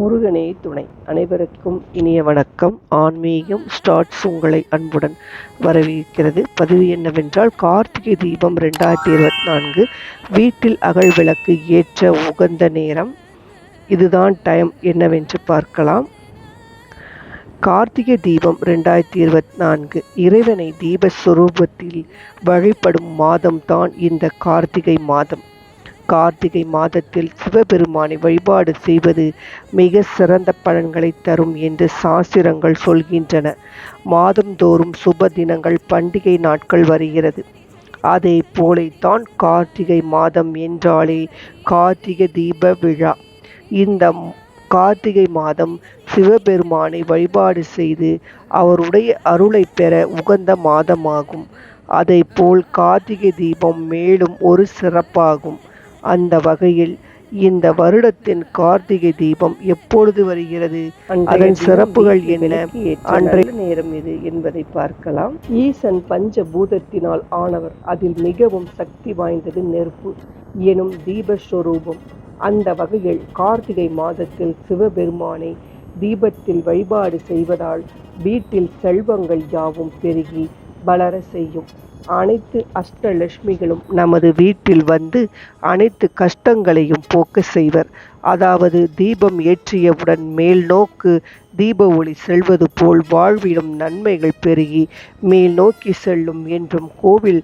முருகனே துணை. அனைவருக்கும் இனிய வணக்கம். ஆன்மீகம் ஸ்டார்ட்ஸ் உங்களை அன்புடன் வரவேற்கிறது. பதிவு என்னவென்றால் கார்த்திகை தீபம் ரெண்டாயிரத்தி இருபத்தி நான்கு வீட்டில் அகல் விளக்கு ஏற்ற உகந்த நேரம். இதுதான் டைம் என்னவென்று பார்க்கலாம். கார்த்திகை தீபம் ரெண்டாயிரத்தி இருபத்தி நான்கு இறைவனை தீபஸ்வரூபத்தில் வழிபடும் மாதம்தான் இந்த கார்த்திகை மாதம். கார்த்திகை மாதத்தில் சிவபெருமானை வழிபாடு செய்வது மிக சிறந்த பலன்களை தரும் என்று சாஸ்திரங்கள் சொல்கின்றன. மாதந்தோறும் சுப தினங்கள் பண்டிகை நாட்கள் வருகிறது. அதே போலைத்தான் கார்த்திகை மாதம் என்றாலே கார்த்திகை தீப விழா. இந்த கார்த்திகை மாதம் சிவபெருமானை வழிபாடு செய்து அவருடைய அருளை பெற உகந்த மாதமாகும். அதைப்போல் போல் கார்த்திகை தீபம் மேலும் ஒரு சிறப்பாகும். அந்த வகையில் இந்த வருடத்தின் கார்த்திகை தீபம் எப்பொழுது வருகிறது? அதன் சிறப்புகள் என்ன? அன்றைய நேரம் இது என்பதை பார்க்கலாம். ஈசன் பஞ்ச பூதத்தினால் ஆனவர் அதில் மிகவும் சக்தி வாய்ந்தது நெருப்பு எனும் தீபஸ்வரூபம். அந்த வகையில் கார்த்திகை மாதத்தில் சிவபெருமானை தீபத்தில் வழிபாடு செய்வதால் வீட்டில் செல்வங்கள் யாவும் பெருகி வளர செய்யும். அனைத்து அஷ்டலட்சுமிகளும் நமது வீட்டில் வந்து அனைத்து கஷ்டங்களையும் போக்க செய்வர். அதாவது தீபம் ஏற்றியவுடன் மேல் நோக்கு தீப ஒளி செல்வது போல் வாழ்விலும் நன்மைகள் பெருகி மேல் நோக்கி செல்லும் என்றும் கோவில்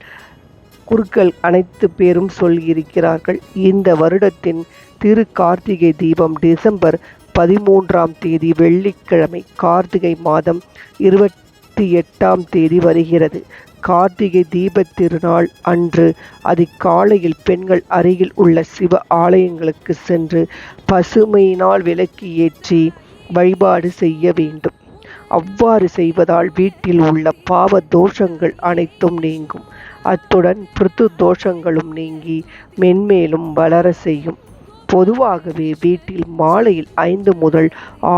குருக்கள் அனைத்து பேரும் சொல்லியிருக்கிறார்கள். இந்த வருடத்தின் திரு கார்த்திகை தீபம் டிசம்பர் பதிமூன்றாம் தேதி வெள்ளிக்கிழமை கார்த்திகை மாதம் இருபத்தி எட்டாம் தேதி வருகிறது. கார்த்திகை தீபத் திருநாள் அன்று அதிகாலையில் பெண்கள் அருகில் உள்ள சிவ ஆலயங்களுக்கு சென்று பசுமையினால் விளக்கு ஏற்றி வழிபாடு செய்ய வேண்டும். அவ்வாறு செய்வதால் வீட்டில் உள்ள பாவ தோஷங்கள் அனைத்தும் நீங்கும். அத்துடன் பிருத்து தோஷங்களும் நீங்கி மென்மேலும் வளர செய்யும். பொதுவாகவே வீட்டில் மாலையில் ஐந்து முதல்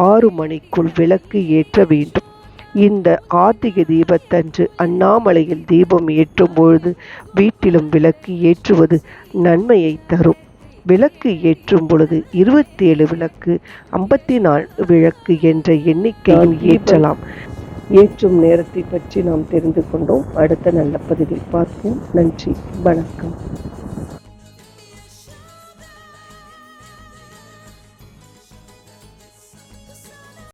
ஆறு மணிக்குள் விளக்கு ஏற்ற வேண்டும். இந்த கார்த்திகை தீபத்தன்று அண்ணாமலையில் தீபம் ஏற்றும் பொழுது வீட்டிலும் விளக்கு ஏற்றுவது நன்மையை தரும். விளக்கு ஏற்றும் பொழுது இருபத்தி ஏழு விளக்கு ஐம்பத்தி நாலு விளக்கு என்ற எண்ணிக்கையில் ஏற்றலாம். ஏற்றும் நேரத்தை பற்றி நாம் தெரிந்து கொண்டோம். அடுத்த நல்ல பதிவில் பார்ப்போம். நன்றி. வணக்கம்.